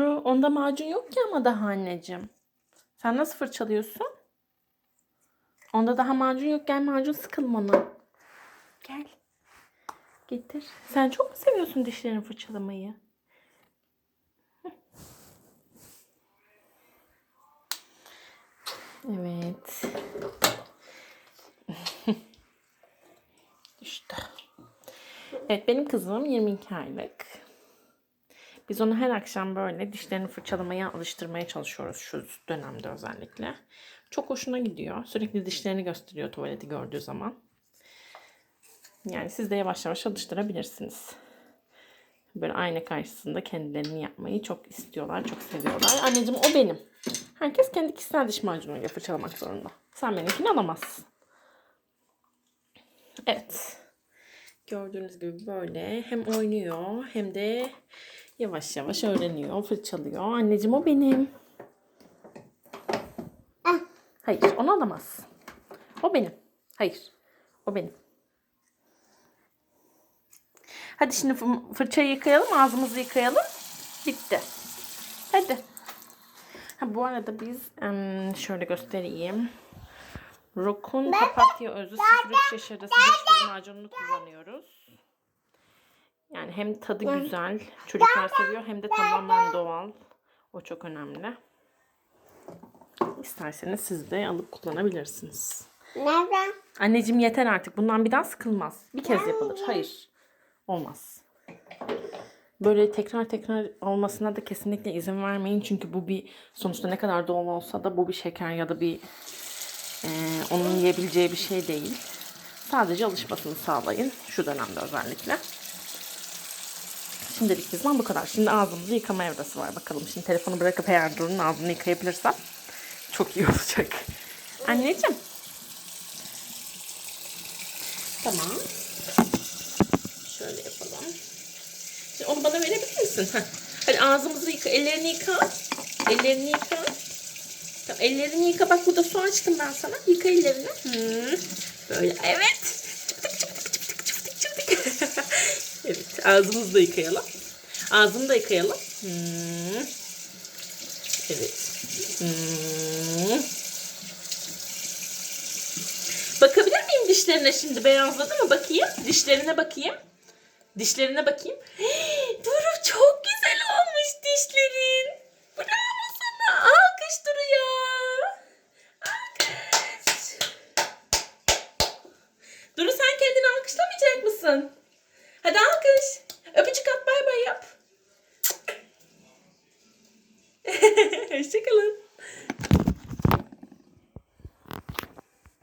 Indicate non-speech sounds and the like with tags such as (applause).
Onda macun yok ki ama daha anneciğim. Sen nasıl fırçalıyorsun? Onda daha macun yok. Gel macun sıkalım. Gel. Getir. Sen çok mu seviyorsun dişlerini fırçalamayı? Evet. (laughs) Düştü. Evet benim kızım 22 aylık. Biz onu her akşam böyle dişlerini fırçalamaya alıştırmaya çalışıyoruz şu dönemde özellikle. Çok hoşuna gidiyor. Sürekli dişlerini gösteriyor tuvaleti gördüğü zaman. Yani siz de yavaş yavaş alıştırabilirsiniz. Böyle ayna karşısında kendilerini yapmayı çok istiyorlar, çok seviyorlar. Anneciğim o benim. Herkes kendi kişisel diş macunuyla fırçalamak zorunda. Sen benimkini alamazsın. Evet. Gördüğünüz gibi böyle hem oynuyor hem de yavaş yavaş öğreniyor, fırçalıyor. Anneciğim o benim. Hayır, onu alamazsın. O benim. Hayır, o benim. Hadi şimdi fı- fırçayı yıkayalım, ağzımızı yıkayalım. Bitti. Hadi. Ha, bu arada biz şöyle göstereyim. Rokun papatya özü sıfır şaşırtısı diş macununu kullanıyoruz. Yani hem tadı güzel, çocuklar seviyor hem de tamamen doğal. O çok önemli. İsterseniz siz de alıp kullanabilirsiniz. Nereden? Anneciğim yeter artık. Bundan bir daha sıkılmaz. Bir kez yapılır. Hayır. Olmaz. Böyle tekrar tekrar olmasına da kesinlikle izin vermeyin. Çünkü bu bir sonuçta ne kadar doğal olsa da bu bir şeker ya da bir eee, onun yiyebileceği bir şey değil. Sadece alışmasını sağlayın. Şu dönemde özellikle. Şimdilik bizden bu kadar. Şimdi ağzımızı yıkama evresi var. Bakalım şimdi telefonu bırakıp eğer Duru'nun ağzını yıkayabilirsem çok iyi olacak. Anneciğim. Tamam. Şöyle yapalım. Şimdi onu bana verebilir misin? Heh. Hadi ağzımızı yıka, ellerini yıka. Ellerini yıka. Tamam, ellerini yıka. Bak burada su açtım ben sana. Yıka ellerini. Hmm. Böyle. Evet. Ağzımızı da yıkayalım. Ağzını da yıkayalım. Hmm. Evet. Hmm. Bakabilir miyim dişlerine şimdi? Beyazladı mı? Bakayım. Dişlerine bakayım. Dişlerine bakayım. Duru çok güzel olmuş dişlerin. Bravo sana. Alkış Duru ya. Alkış. Duru sen kendini alkışlamayacak mısın? Hadi alkış. Öpücük at bay bay yap. (laughs) Hoşçakalın.